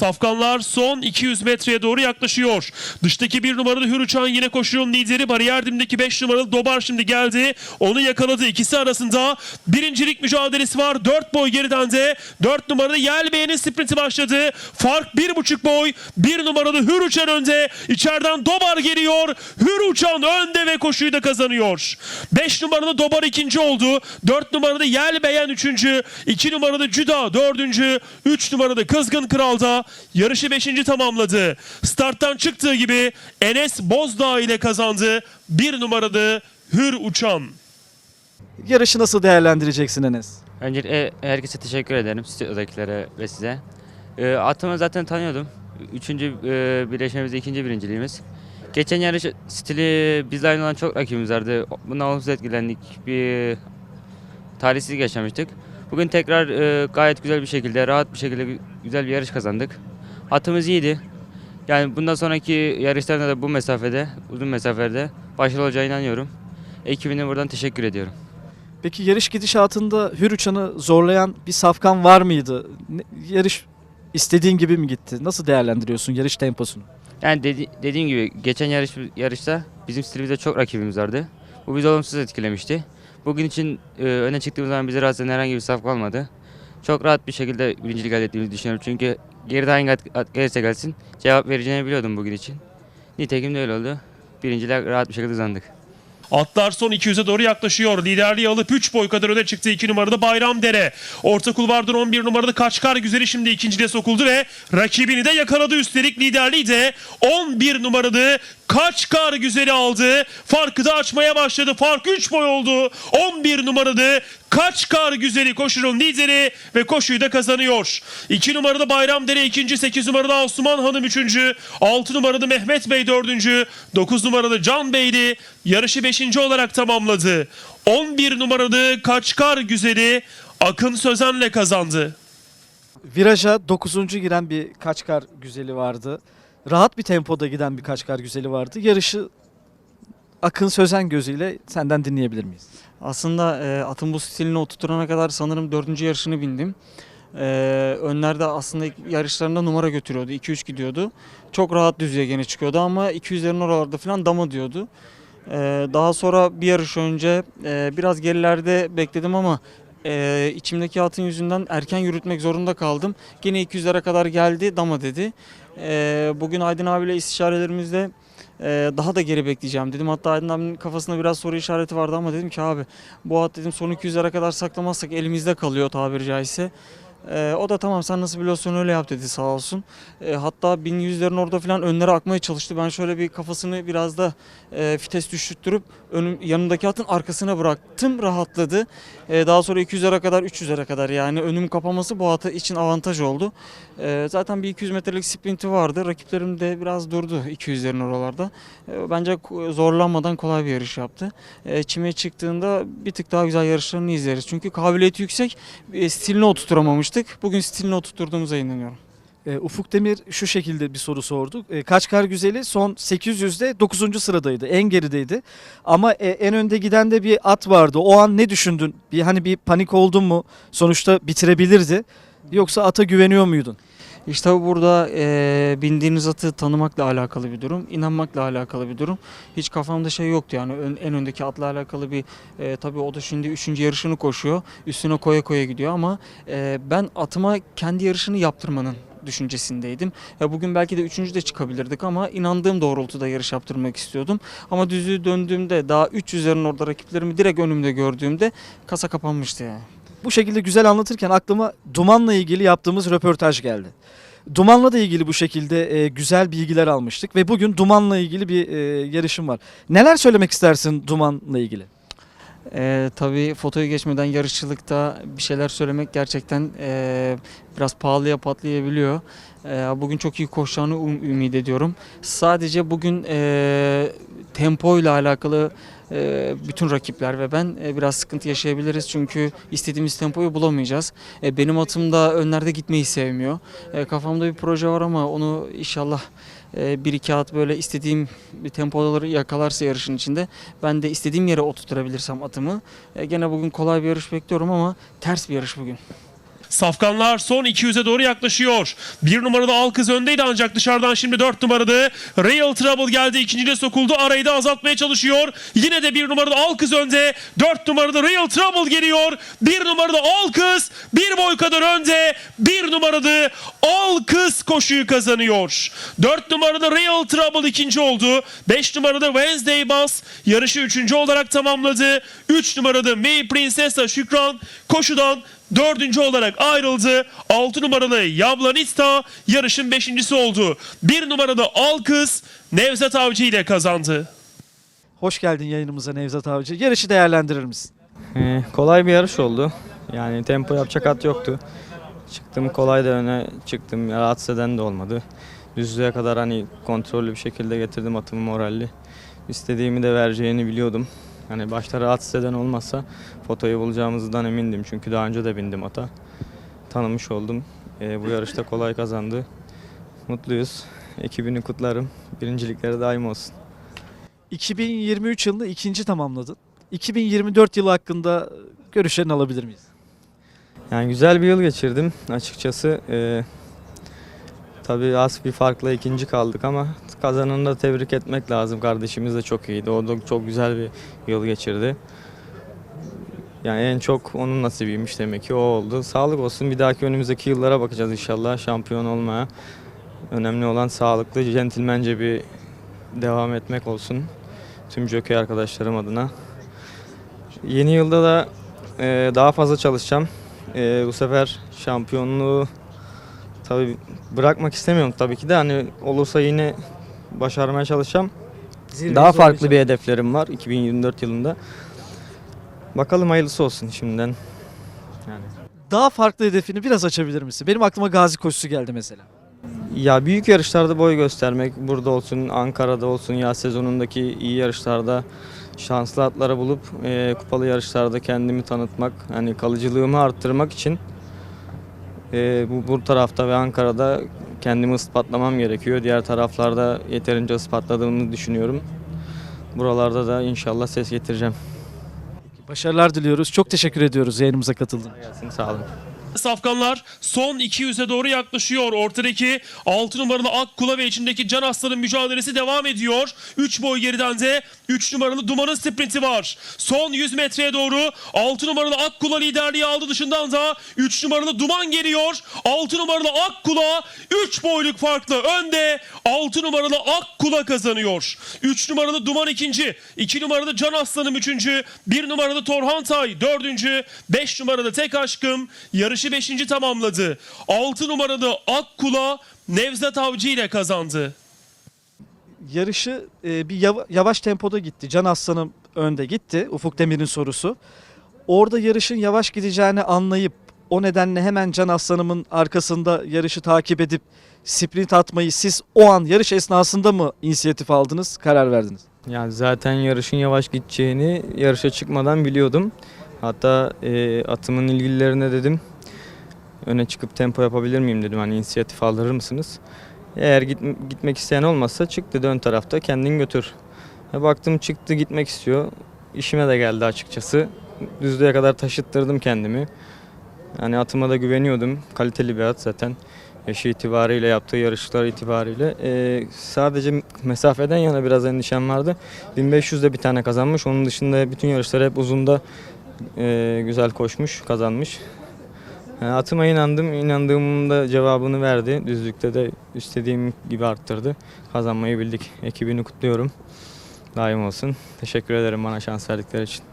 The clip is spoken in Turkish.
Safkanlar son 200 metreye doğru yaklaşıyor. Dıştaki bir numaralı Hür Uçan yine koşunun lideri. Bariyer dimdeki 5 numaralı Dobar şimdi geldi. Onu yakaladı. İkisi arasında birincilik mücadelesi var. 4 boy geriden de 4 numaralı Yelbeğen'in sprinti başladı. Fark 1,5 boy. 1 numaralı Hür Uçan önde. İçeriden Dobar geliyor. Hür Uçan önde ve koşuyu da kazanıyor. 5 numaralı Dobar ikinci oldu. 4 numaralı Yelbeğen üçüncü. 2 numaralı Cüda dördüncü. 3 numaralı Kızgın Kral da yarışı 5. tamamladı. Starttan çıktığı gibi Enes Bozdağ ile kazandı. 1 numaralı Hür Uçan. Yarışı nasıl değerlendireceksin Enes? Öncelikle herkese teşekkür ederim. Stüdyodakilere ve size. Ee, atımı zaten tanıyordum. Üçüncü e, birleşmemizde ikinci birinciliğimiz. Geçen yarış stili bizle aynı olan çok rakibimiz vardı. Bundan olumsuz etkilendik. Bir talihsizlik yaşamıştık. Bugün tekrar e, gayet güzel bir şekilde, rahat bir şekilde gü- güzel bir yarış kazandık. Atımız iyiydi. Yani bundan sonraki yarışlarda da bu mesafede, uzun mesafede başarılı olacağına inanıyorum. Ekibine buradan teşekkür ediyorum. Peki yarış gidişatında Hür Uçan'ı zorlayan bir safkan var mıydı? Ne- yarış istediğin gibi mi gitti? Nasıl değerlendiriyorsun yarış temposunu? Yani dedi- dediğim gibi geçen yarış yarışta bizim stilimizde çok rakibimiz vardı. Bu bizi olumsuz etkilemişti. Bugün için e, öne çıktığımız zaman bizi rahatsız eden herhangi bir safk olmadı. Çok rahat bir şekilde birincilik elde ettiğimizi düşünüyorum. Çünkü geride hangi at, at gelirse gelsin cevap vereceğini biliyordum bugün için. Nitekim de öyle oldu. Birinciler rahat bir şekilde kazandık. Atlar son 200'e doğru yaklaşıyor. Liderliği alıp 3 boy kadar öne çıktı 2 numaralı Bayram Dere. Orta kulvardan 11 numaralı Kaçkar Güzeli şimdi ikinciliğe sokuldu ve rakibini de yakaladı. Üstelik liderliği de 11 numaralı Kaçkar Güzeli aldı. Farkı da açmaya başladı. Fark 3 boy oldu. 11 numaralı Kaçkar Güzeli koşunun lideri ve koşuyu da kazanıyor. 2 numaralı Bayram Dere ikinci, 8 numaralı Asuman Hanım üçüncü, 6 numaralı Mehmet Bey dördüncü, 9 numaralı Can Beyli yarışı 5. olarak tamamladı. 11 numaralı Kaçkar Güzeli Akın Sözen'le kazandı. Viraja 9. giren bir Kaçkar Güzeli vardı. Rahat bir tempoda giden bir Kaçkar Güzeli vardı. Yarışı Akın Sözen gözüyle senden dinleyebilir miyiz? Aslında e, atın bu stilini oturtana kadar sanırım dördüncü yarışını bindim. E, önlerde aslında yarışlarında numara götürüyordu. 2-3 gidiyordu. Çok rahat düzlüğe gene çıkıyordu ama 200'lerin oralarda falan dama diyordu. E, daha sonra bir yarış önce e, biraz gerilerde bekledim ama e, içimdeki atın yüzünden erken yürütmek zorunda kaldım. Gene 200'lere kadar geldi dama dedi. E, bugün Aydın abiyle istişarelerimizde ee, daha da geri bekleyeceğim dedim. Hatta Aydın abinin kafasında biraz soru işareti vardı ama dedim ki abi bu at dedim son 200'lere kadar saklamazsak elimizde kalıyor tabiri caizse. Ee, o da tamam sen nasıl biliyorsun öyle yap dedi sağ olsun. Ee, hatta 1100'lerin orada falan önlere akmaya çalıştı. Ben şöyle bir kafasını biraz da e, vites düşürttürüp önüm, yanındaki atın arkasına bıraktım rahatladı. Ee, daha sonra 200'lere kadar 300'lere kadar yani önüm kapaması bu atı için avantaj oldu. Ee, zaten bir 200 metrelik sprinti vardı. Rakiplerim de biraz durdu 200'lerin oralarda. Ee, bence zorlanmadan kolay bir yarış yaptı. Ee, çime çıktığında bir tık daha güzel yarışlarını izleriz. Çünkü kabiliyeti yüksek. E, stilini oturtamamıştık. Bugün stilini oturtturduğumuza inanıyorum. Ee, Ufuk Demir şu şekilde bir soru sordu. Ee, Kaçkar Güzeli son 800'de 9. sıradaydı. En gerideydi. Ama e, en önde giden de bir at vardı. O an ne düşündün? Bir hani bir panik oldun mu? Sonuçta bitirebilirdi. Yoksa ata güveniyor muydun? İşte burada e, bindiğiniz atı tanımakla alakalı bir durum, inanmakla alakalı bir durum. Hiç kafamda şey yoktu yani ön- en öndeki atla alakalı bir e, tabii o da şimdi üçüncü yarışını koşuyor. Üstüne koya koya gidiyor ama e, ben atıma kendi yarışını yaptırmanın düşüncesindeydim. Ya bugün belki de üçüncü de çıkabilirdik ama inandığım doğrultuda yarış yaptırmak istiyordum. Ama düzlüğü döndüğümde daha 300'lerin orada rakiplerimi direkt önümde gördüğümde kasa kapanmıştı yani. Bu şekilde güzel anlatırken aklıma Duman'la ilgili yaptığımız röportaj geldi. Duman'la da ilgili bu şekilde e, güzel bilgiler almıştık ve bugün Duman'la ilgili bir e, yarışım var. Neler söylemek istersin Duman'la ilgili? Ee, tabii fotoyu geçmeden yarışçılıkta bir şeyler söylemek gerçekten ee, biraz pahalıya patlayabiliyor. Ee, bugün çok iyi koşacağını um- ümit ediyorum. Sadece bugün ee, tempo ile alakalı ee, bütün rakipler ve ben ee, biraz sıkıntı yaşayabiliriz çünkü istediğimiz tempoyu bulamayacağız. Ee, benim atım da önlerde gitmeyi sevmiyor. Kafamda bir proje var ama onu inşallah bir iki at böyle istediğim bir tempoları yakalarsa yarışın içinde ben de istediğim yere oturtabilirsem atımı. E, gene bugün kolay bir yarış bekliyorum ama ters bir yarış bugün. Safkanlar son 200'e doğru yaklaşıyor. Bir numaralı Alkız öndeydi ancak dışarıdan şimdi 4 numaralı Real Trouble geldi. İkincide sokuldu. Arayı da azaltmaya çalışıyor. Yine de bir numaralı Alkız önde. 4 numaralı Real Trouble geliyor. Bir numaralı Alkız bir boy kadar önde. Bir numaralı Alkız koşuyu kazanıyor. 4 numaralı Real Trouble ikinci oldu. 5 numaralı Wednesday Bass yarışı üçüncü olarak tamamladı. 3 numaralı May Princessa Şükran koşudan dördüncü olarak ayrıldı. 6 numaralı Yablanista yarışın beşincisi oldu. 1 numaralı Alkız Nevzat Avcı ile kazandı. Hoş geldin yayınımıza Nevzat Avcı. Yarışı değerlendirir misin? Ee, kolay bir yarış oldu. Yani tempo yapacak at yoktu. Çıktım kolay da öne çıktım. Rahatsız eden de olmadı. Düzlüğe kadar hani kontrollü bir şekilde getirdim atımı moralli. İstediğimi de vereceğini biliyordum. Hani başta rahatsız eden olmazsa fotoyu bulacağımızdan emindim. Çünkü daha önce de bindim ata. Tanımış oldum. Ee, bu yarışta kolay kazandı. Mutluyuz. Ekibini kutlarım. Birincilikleri daim olsun. 2023 yılını ikinci tamamladın. 2024 yılı hakkında görüşlerini alabilir miyiz? Yani güzel bir yıl geçirdim açıkçası. Ee, tabii az bir farkla ikinci kaldık ama kazananı da tebrik etmek lazım. Kardeşimiz de çok iyiydi. O da çok güzel bir yıl geçirdi. Yani en çok onun nasibiymiş demek ki o oldu. Sağlık olsun. Bir dahaki önümüzdeki yıllara bakacağız inşallah şampiyon olmaya. Önemli olan sağlıklı, centilmence bir devam etmek olsun. Tüm jockey arkadaşlarım adına. Yeni yılda da e, daha fazla çalışacağım. Ee, bu sefer şampiyonluğu tabii bırakmak istemiyorum tabii ki de hani olursa yine başarmaya çalışacağım. Daha farklı bir hedeflerim var 2024 yılında. Bakalım hayırlısı olsun şimdiden. Yani. Daha farklı hedefini biraz açabilir misin? Benim aklıma gazi koşusu geldi mesela. Ya büyük yarışlarda boy göstermek, burada olsun, Ankara'da olsun, yaz sezonundaki iyi yarışlarda şanslı atları bulup e, kupalı yarışlarda kendimi tanıtmak, hani kalıcılığımı arttırmak için e, bu, bu tarafta ve Ankara'da kendimi ispatlamam gerekiyor. Diğer taraflarda yeterince ispatladığımı düşünüyorum. Buralarda da inşallah ses getireceğim. Başarılar diliyoruz. Çok teşekkür ediyoruz yayınımıza katıldığın için. Sağ olun. Safkanlar son 200'e doğru yaklaşıyor. Ortadaki 6 numaralı Akkula ve içindeki Can Aslan'ın mücadelesi devam ediyor. 3 boy geriden de 3 numaralı Duman'ın sprinti var. Son 100 metreye doğru 6 numaralı Akkula liderliği aldı dışından da 3 numaralı Duman geliyor. 6 numaralı Akkula 3 boyluk farklı önde 6 numaralı Akkula kazanıyor. 3 numaralı Duman ikinci, 2 numaralı Can Aslan'ım üçüncü, 1 numaralı Torhan Tay dördüncü, 5 numaralı Tek Aşkım yarışı 5. tamamladı. 6 numaralı Akkula Nevzat Avcı ile kazandı. Yarışı e, bir yava- yavaş tempoda gitti. Can Aslan'ım önde gitti. Ufuk Demir'in sorusu. Orada yarışın yavaş gideceğini anlayıp o nedenle hemen Can Aslan'ımın arkasında yarışı takip edip sprint atmayı siz o an yarış esnasında mı inisiyatif aldınız, karar verdiniz? Yani zaten yarışın yavaş gideceğini yarışa çıkmadan biliyordum. Hatta e, atımın ilgililerine dedim öne çıkıp tempo yapabilir miyim dedim hani inisiyatif aldırır mısınız? Eğer git, gitmek isteyen olmazsa çık dedi ön tarafta kendin götür. E, baktım çıktı gitmek istiyor. İşime de geldi açıkçası. Düzlüğe kadar taşıttırdım kendimi. Yani atıma da güveniyordum. Kaliteli bir at zaten. Yaşı itibariyle yaptığı yarışlar itibariyle. E, sadece mesafeden yana biraz endişem vardı. 1500'de bir tane kazanmış. Onun dışında bütün yarışları hep uzunda e, güzel koşmuş, kazanmış. Yani atıma inandım. İnandığımın da cevabını verdi. Düzlükte de istediğim gibi arttırdı. Kazanmayı bildik. Ekibini kutluyorum. Daim olsun. Teşekkür ederim bana şans verdikleri için.